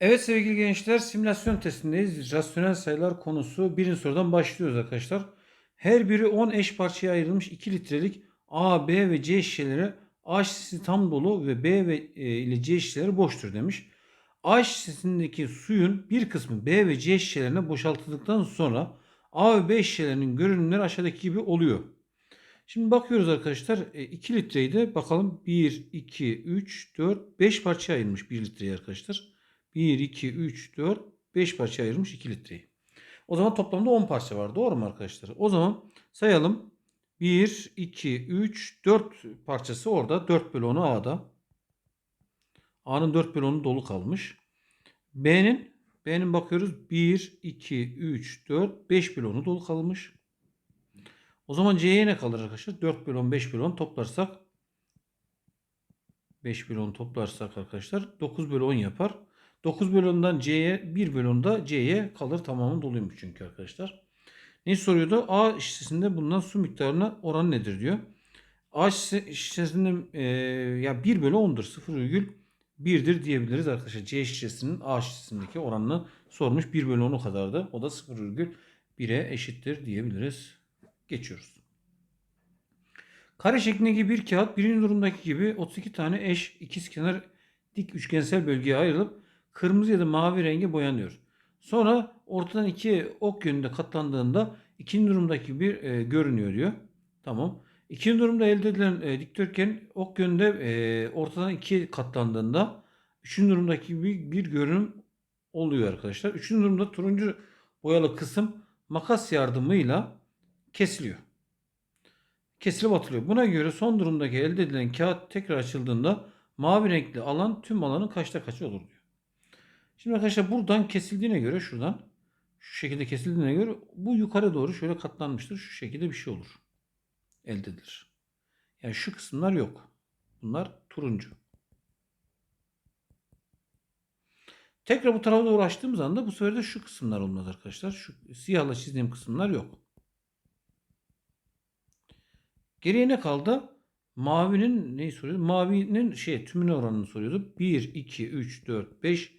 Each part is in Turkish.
Evet sevgili gençler simülasyon testindeyiz. Rasyonel sayılar konusu birinci sorudan başlıyoruz arkadaşlar. Her biri 10 eş parçaya ayrılmış 2 litrelik A, B ve C şişeleri A şişesi tam dolu ve B ve e, ile C şişeleri boştur demiş. A şişesindeki suyun bir kısmı B ve C şişelerine boşaltıldıktan sonra A ve B şişelerinin görünümleri aşağıdaki gibi oluyor. Şimdi bakıyoruz arkadaşlar 2 litreyi de bakalım 1, 2, 3, 4, 5 parçaya ayrılmış 1 litreyi arkadaşlar. 1, 2, 3, 4, 5 parça ayırmış 2 litreyi. O zaman toplamda 10 parça var. Doğru mu arkadaşlar? O zaman sayalım. 1, 2, 3, 4 parçası orada. 4 bölü 10'u A'da. A'nın 4 bölü 10'u dolu kalmış. B'nin B'nin bakıyoruz 1, 2, 3, 4, 5 bölü 10'u dolu kalmış. O zaman C'ye ne kalır arkadaşlar? 4 bölü 10, 5 bölü 10 toplarsak 5 bölü 10 toplarsak arkadaşlar 9 bölü 10 yapar. 9 bölü 10'dan C'ye 1 bölü 10'da C'ye kalır tamamı doluymuş çünkü arkadaşlar. Ne soruyordu? A şişesinde bulunan su miktarına oran nedir diyor. A şişe- şişesinin e, ya 1 bölü 10'dur. 0,1'dir diyebiliriz arkadaşlar. C şişesinin A şişesindeki oranını sormuş. 1 bölü 10'u kadardı. O da 0,1'e eşittir diyebiliriz. Geçiyoruz. Kare şeklindeki bir kağıt birinci durumdaki gibi 32 tane eş ikizkenar dik üçgensel bölgeye ayrılıp kırmızı ya da mavi renge boyanıyor. Sonra ortadan iki ok yönünde katlandığında ikinci durumdaki bir e, görünüyor diyor. Tamam. İkinci durumda elde edilen e, dikdörtgen ok yönünde e, ortadan ikiye katlandığında üçüncü durumdaki bir, bir görünüm oluyor arkadaşlar. Üçüncü durumda turuncu boyalı kısım makas yardımıyla kesiliyor kesilip atılıyor. Buna göre son durumdaki elde edilen kağıt tekrar açıldığında mavi renkli alan tüm alanın kaçta kaçı olur diyor. Şimdi arkadaşlar buradan kesildiğine göre şuradan şu şekilde kesildiğine göre bu yukarı doğru şöyle katlanmıştır. Şu şekilde bir şey olur. Elde edilir. Yani şu kısımlar yok. Bunlar turuncu. Tekrar bu tarafa doğru açtığımız anda bu sefer de şu kısımlar olmaz arkadaşlar. Şu siyahla çizdiğim kısımlar yok. Geriye ne kaldı? Mavinin neyi soruyordu? Mavinin şey tümüne oranını soruyordu. 1, 2, 3, 4, 5,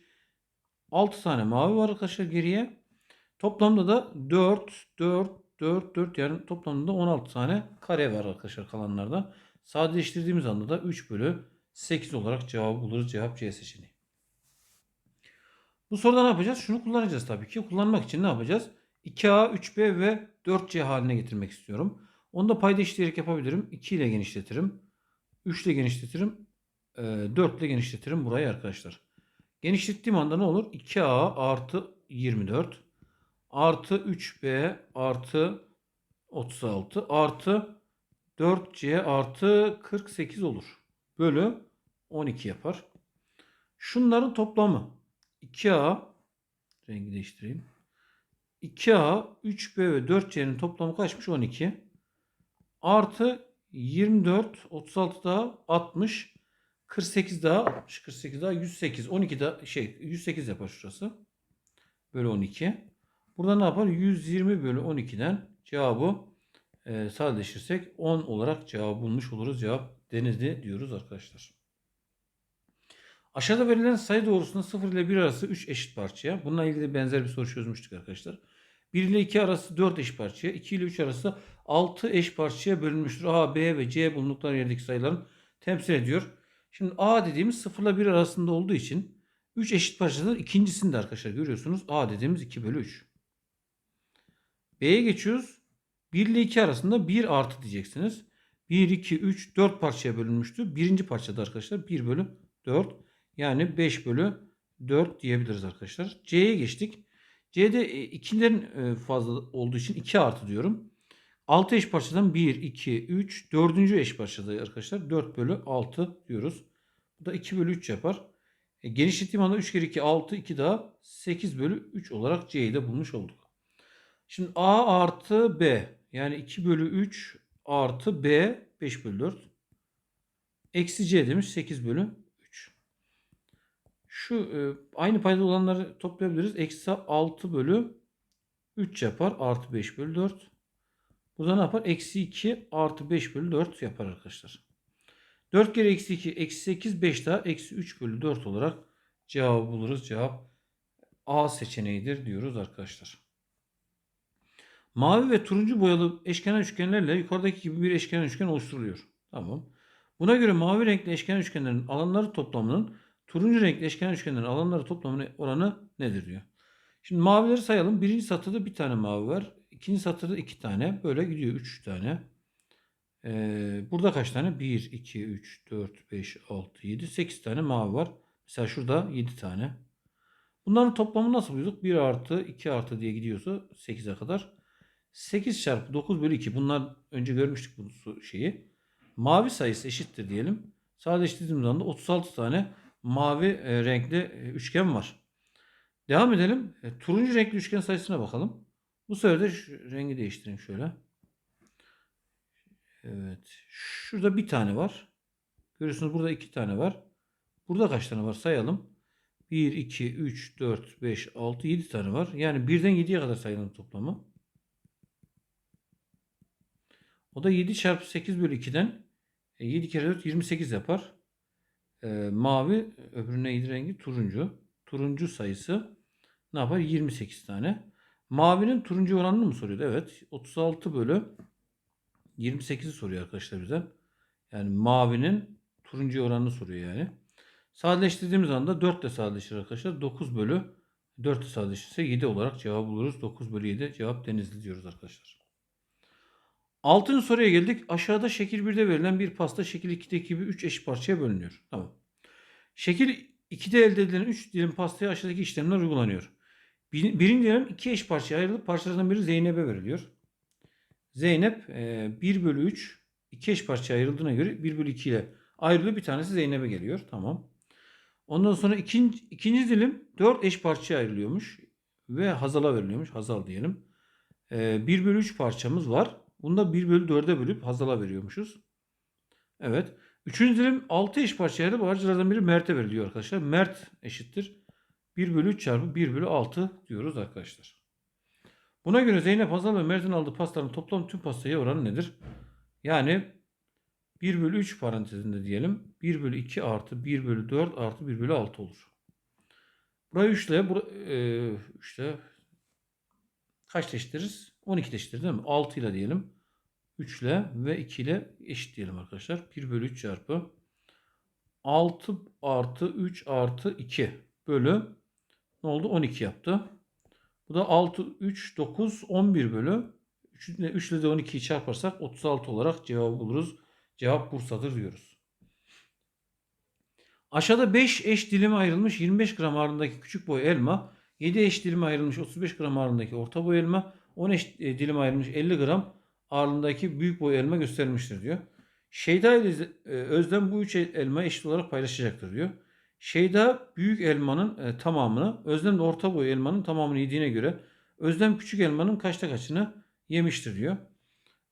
6 tane mavi var arkadaşlar geriye. Toplamda da 4, 4, 4, 4 yani toplamda 16 tane kare var arkadaşlar kalanlarda. Sadeleştirdiğimiz anda da 3 bölü 8 olarak cevabı buluruz. Cevap C seçeneği. Bu soruda ne yapacağız? Şunu kullanacağız tabii ki. Kullanmak için ne yapacağız? 2A, 3B ve 4C haline getirmek istiyorum. Onu da payda eşitleyerek yapabilirim. 2 ile genişletirim. 3 ile genişletirim. 4 ile genişletirim burayı arkadaşlar. Genişlettiğim anda ne olur? 2A artı 24 artı 3B artı 36 artı 4C artı 48 olur. Bölü 12 yapar. Şunların toplamı 2A rengi değiştireyim. 2A, 3B ve 4C'nin toplamı kaçmış? 12. Artı 24, 36 daha 60, 48 daha 60, 48 daha 108, 12 daha şey 108 yapar şurası. Bölü 12. Burada ne yapar? 120 bölü 12'den cevabı e, sadeleşirsek 10 olarak cevabı bulmuş oluruz. Cevap denizli diyoruz arkadaşlar. Aşağıda verilen sayı doğrusunda 0 ile 1 arası 3 eşit parçaya. Bununla ilgili benzer bir soru çözmüştük arkadaşlar. 1 ile 2 arası 4 eş parçaya, 2 ile 3 arası 6 eş parçaya bölünmüştür. A, B ve C bulundukları yerdeki sayıların temsil ediyor. Şimdi A dediğimiz 0 ile 1 arasında olduğu için 3 eşit parçadır. İkincisinde arkadaşlar görüyorsunuz. A dediğimiz 2 bölü 3. B'ye geçiyoruz. 1 ile 2 arasında 1 artı diyeceksiniz. 1, 2, 3, 4 parçaya bölünmüştür. Birinci parçada arkadaşlar 1 bölü 4. Yani 5 bölü 4 diyebiliriz arkadaşlar. C'ye geçtik. C'de e, ikilerin e, fazla olduğu için 2 artı diyorum. 6 eş parçadan 1, 2, 3, 4. eş parçada arkadaşlar 4 bölü 6 diyoruz. Bu da 2 bölü 3 yapar. E, genişlettiğim anda 3 kere 2 6, 2 daha 8 bölü 3 olarak C'yi de bulmuş olduk. Şimdi A artı B yani 2 bölü 3 artı B 5 bölü 4. Eksi C demiş 8 bölü şu e, aynı payda olanları toplayabiliriz. Eksi 6 bölü 3 yapar. Artı 5 bölü 4. Bu da ne yapar? Eksi 2 artı 5 bölü 4 yapar arkadaşlar. 4 kere eksi 2 eksi 8 5 daha eksi 3 bölü 4 olarak cevabı buluruz. Cevap A seçeneğidir diyoruz arkadaşlar. Mavi ve turuncu boyalı eşkenar üçgenlerle yukarıdaki gibi bir eşkenar üçgen oluşturuluyor. Tamam. Buna göre mavi renkli eşkenar üçgenlerin alanları toplamının turuncu renkli eşkenar üçgenlerin alanları toplamının oranı nedir diyor. Şimdi mavileri sayalım. Birinci satırda bir tane mavi var. İkinci satırda iki tane. Böyle gidiyor. Üç tane. Ee, burada kaç tane? 1, 2, 3, 4, 5, 6, 7, 8 tane mavi var. Mesela şurada 7 tane. Bunların toplamı nasıl bulduk? 1 artı 2 artı diye gidiyorsa 8'e kadar. 8 çarpı 9 bölü 2. Bunlar önce görmüştük bu şeyi. Mavi sayısı eşittir diyelim. Sadeleştirdiğimiz anda 36 tane mavi e, renkli e, üçgen var. Devam edelim. E, turuncu renkli üçgen sayısına bakalım. Bu sefer de şu rengi değiştireyim şöyle. Evet. Şurada bir tane var. Görüyorsunuz burada iki tane var. Burada kaç tane var sayalım. 1, 2, 3, 4, 5, 6, 7 tane var. Yani birden 7'ye kadar sayalım toplamı. O da 7 çarpı 8 bölü 2'den 7 kere 4 28 yapar. E, mavi öbürü neydi rengi? Turuncu. Turuncu sayısı ne yapar? 28 tane. Mavinin turuncu oranını mı soruyordu? Evet. 36 bölü 28'i soruyor arkadaşlar bize. Yani mavinin turuncu oranını soruyor yani. Sadeleştirdiğimiz anda 4 ile sadeleşir arkadaşlar. 9 bölü 4 ile sadeleşirse 7 olarak cevabı buluruz. 9 bölü 7 cevap denizli diyoruz arkadaşlar. Altıncı soruya geldik. Aşağıda şekil 1'de verilen bir pasta şekil 2'deki gibi 3 eşit parçaya bölünüyor. Tamam. Şekil 2'de elde edilen 3 dilim pastaya aşağıdaki işlemler uygulanıyor. Bir- Birinci dilim 2 eş parçaya ayrılıp parçalardan biri Zeynep'e veriliyor. Zeynep e, 1 bölü 3 2 eş parçaya ayrıldığına göre 1 bölü 2 ile ayrılıyor. Bir tanesi Zeynep'e geliyor. Tamam. Ondan sonra ikinci, ikinci dilim 4 eş parçaya ayrılıyormuş. Ve Hazal'a veriliyormuş. Hazal diyelim. E, 1 bölü 3 parçamız var. Bunda 1 bölü 4'e bölüp Hazal'a veriyormuşuz. Evet. Üçüncü dilim 6 eş parçaya ayrılıp harcılardan biri Mert'e veriliyor arkadaşlar. Mert eşittir. 1 bölü 3 çarpı 1 bölü 6 diyoruz arkadaşlar. Buna göre Zeynep Hazal ve Mert'in aldığı pastanın toplam tüm pastaya oranı nedir? Yani 1 bölü 3 parantezinde diyelim. 1 bölü 2 artı 1 bölü 4 artı 1 bölü 6 olur. Burayı 3 ile bura, e, 3 ile kaç eşitleriz? 12 eşittir değil mi? 6 ile diyelim. 3 ile ve 2 ile eşit diyelim arkadaşlar. 1 bölü 3 çarpı 6 artı 3 artı 2 bölü ne oldu? 12 yaptı. Bu da 6, 3, 9, 11 bölü 3 ile, 3 ile de 12'yi çarparsak 36 olarak cevabı buluruz. Cevap Bursa'dır diyoruz. Aşağıda 5 eş dilime ayrılmış 25 gram ağırlığındaki küçük boy elma, 7 eş dilime ayrılmış 35 gram ağırlığındaki orta boy elma, 10 eş e, dilime ayrılmış 50 gram ağırlığındaki büyük boy elma gösterilmiştir diyor. Şeyda ile e, Özlem bu üç elma eşit olarak paylaşacaktır diyor. Şeyda büyük elmanın e, tamamını, Özlem de orta boy elmanın tamamını yediğine göre Özlem küçük elmanın kaçta kaçını yemiştir diyor.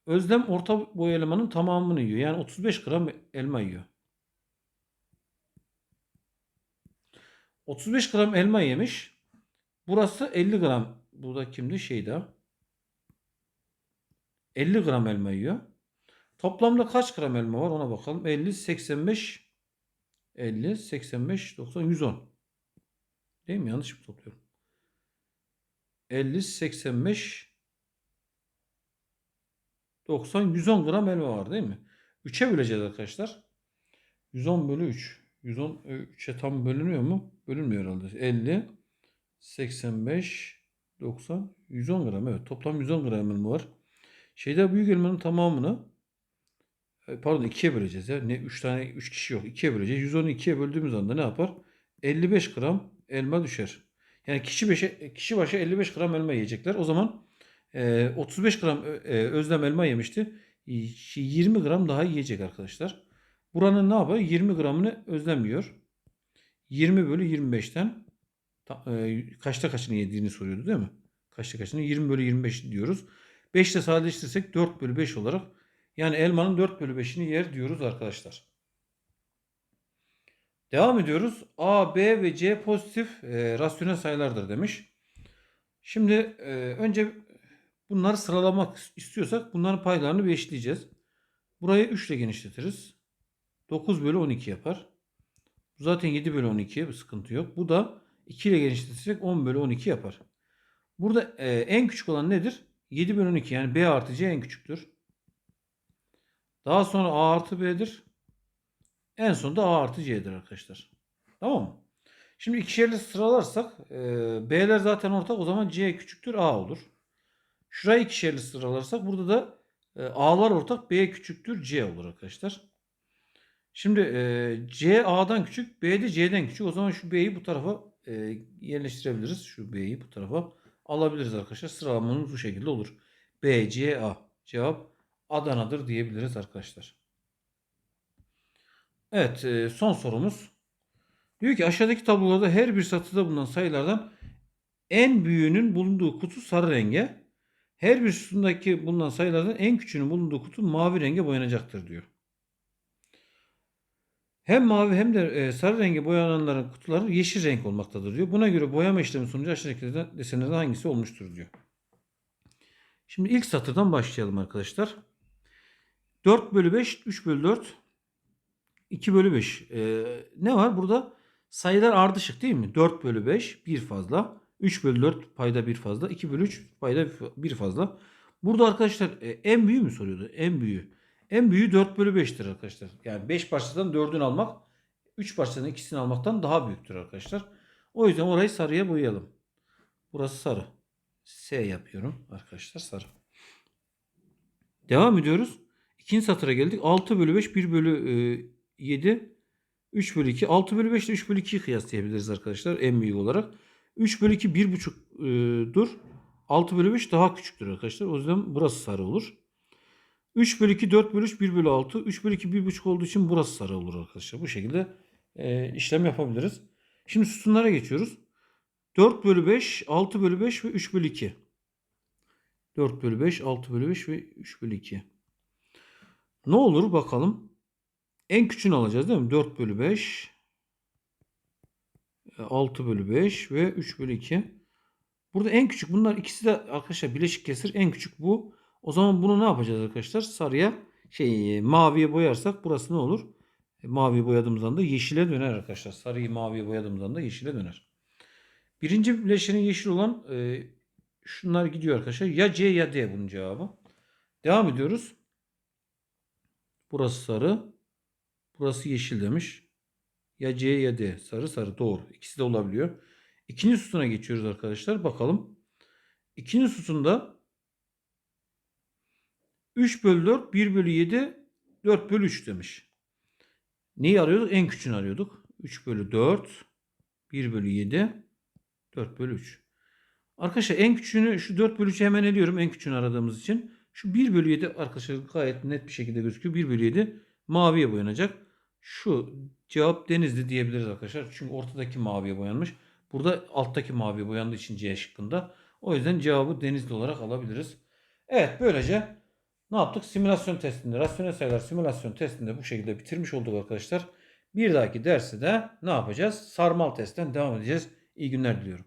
Özlem orta boy elmanın tamamını yiyor. Yani 35 gram elma yiyor. 35 gram elma yemiş. Burası 50 gram. Burada kimdi? Şeyda. 50 gram elma yiyor. Toplamda kaç gram elma var ona bakalım. 50, 85, 50, 85, 90, 110. Değil mi? Yanlış mı topluyorum? 50, 85, 90, 110 gram elma var değil mi? 3'e böleceğiz arkadaşlar. 110 bölü 3. 110 3'e tam bölünüyor mu? Bölünmüyor herhalde. 50, 85, 90, 110 gram. Evet toplam 110 gram elma var. Şeyde büyük elmanın tamamını pardon 2'ye böleceğiz ya. Ne 3 tane 3 kişi yok. 2'ye böleceğiz. 110'u 2'ye böldüğümüz anda ne yapar? 55 gram elma düşer. Yani kişi 5'e kişi başı 55 gram elma yiyecekler. O zaman e, 35 gram e, özlem elma yemişti. E, 20 gram daha yiyecek arkadaşlar. Buranın ne yapıyor? 20 gramını özlem yiyor. 20 bölü 25'ten ta- e, kaçta kaçını yediğini soruyordu değil mi? Kaçta kaçını? 20 bölü 25 diyoruz. 5 ile sadeleştirirsek 4 bölü 5 olarak yani elmanın 4 bölü 5'ini yer diyoruz arkadaşlar. Devam ediyoruz. A, B ve C pozitif e, rasyonel sayılardır demiş. Şimdi e, önce bunları sıralamak istiyorsak bunların paylarını bir eşitleyeceğiz. Burayı 3 ile genişletiriz. 9 bölü 12 yapar. Bu zaten 7 bölü 12 bir sıkıntı yok. Bu da 2 ile genişletirsek 10 bölü 12 yapar. Burada e, en küçük olan nedir? 7 bölü 12 yani B artı C en küçüktür. Daha sonra A artı B'dir. En sonunda A artı C'dir arkadaşlar. Tamam mı? Şimdi ikişerli sıralarsak e, B'ler zaten ortak o zaman C küçüktür A olur. Şurayı ikişerli sıralarsak burada da e, A'lar ortak B küçüktür C olur arkadaşlar. Şimdi e, C A'dan küçük B de C'den küçük. O zaman şu B'yi bu tarafa e, yerleştirebiliriz. Şu B'yi bu tarafa alabiliriz arkadaşlar. Sıralamamız bu şekilde olur. B, C, A. Cevap Adana'dır diyebiliriz arkadaşlar. Evet e, son sorumuz. Diyor ki aşağıdaki tablolarda her bir satıda bulunan sayılardan en büyüğünün bulunduğu kutu sarı renge, her bir sütundaki bulunan sayılardan en küçüğünün bulunduğu kutu mavi renge boyanacaktır diyor. Hem mavi hem de e, sarı renge boyananların kutuları yeşil renk olmaktadır diyor. Buna göre boyama işlemi sonucu aşağıdakilerden desenlerden hangisi olmuştur diyor. Şimdi ilk satırdan başlayalım arkadaşlar. 4 bölü 5, 3 bölü 4, 2 bölü 5. Ee, ne var burada? Sayılar ardışık değil mi? 4 bölü 5 bir fazla. 3 bölü 4 payda bir fazla. 2 bölü 3 payda bir fazla. Burada arkadaşlar e, en büyüğü mü soruyordu? En büyüğü. En büyüğü 4 bölü 5'tir arkadaşlar. Yani 5 parçadan 4'ünü almak 3 parçadan ikisini almaktan daha büyüktür arkadaşlar. O yüzden orayı sarıya boyayalım. Burası sarı. S yapıyorum arkadaşlar sarı. Devam ediyoruz. İkinci satıra geldik. 6 bölü 5 1 bölü e, 7 3 bölü 2 6 bölü 5 ile 3 bölü 2'yi kıyaslayabiliriz arkadaşlar en büyük olarak. 3 bölü 2 1,5 e, dur. 6 bölü 5 daha küçüktür arkadaşlar. O yüzden burası sarı olur. 3 bölü 2 4 bölü 3 1 bölü 6. 3 bölü 2 1,5 olduğu için burası sarı olur arkadaşlar. Bu şekilde e, işlem yapabiliriz. Şimdi sütunlara geçiyoruz. 4 bölü 5 6 bölü 5 ve 3 bölü 2. 4 bölü 5 6 bölü 5 ve 3 bölü 2. Ne olur bakalım. En küçüğünü alacağız değil mi? 4 bölü 5 6 bölü 5 ve 3 bölü 2. Burada en küçük bunlar ikisi de arkadaşlar bileşik kesir. En küçük bu. O zaman bunu ne yapacağız arkadaşlar? Sarıya şey maviye boyarsak burası ne olur? E, mavi boyadığımızdan da yeşile döner arkadaşlar. Sarıyı maviye boyadığımızdan da yeşile döner. Birinci bileşenin yeşil olan e, şunlar gidiyor arkadaşlar. Ya C ya D bunun cevabı. Devam ediyoruz. Burası sarı. Burası yeşil demiş. Ya C ya D. Sarı sarı doğru. İkisi de olabiliyor. İkinci sütuna geçiyoruz arkadaşlar. Bakalım. İkinci sütunda 3 bölü 4, 1 bölü 7, 4 bölü 3 demiş. Neyi arıyorduk? En küçüğünü arıyorduk. 3 bölü 4, 1 bölü 7, 4 bölü 3. Arkadaşlar en küçüğünü şu 4 bölü 3'ü hemen eliyorum en küçüğünü aradığımız için. Şu 1 bölü 7 arkadaşlar gayet net bir şekilde gözüküyor. 1 bölü 7 maviye boyanacak. Şu cevap denizli diyebiliriz arkadaşlar. Çünkü ortadaki maviye boyanmış. Burada alttaki maviye boyandığı için C şıkkında. O yüzden cevabı denizli olarak alabiliriz. Evet böylece ne yaptık? Simülasyon testinde, rasyonel sayılar simülasyon testinde bu şekilde bitirmiş olduk arkadaşlar. Bir dahaki dersi de ne yapacağız? Sarmal testten devam edeceğiz. İyi günler diliyorum.